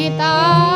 วิตา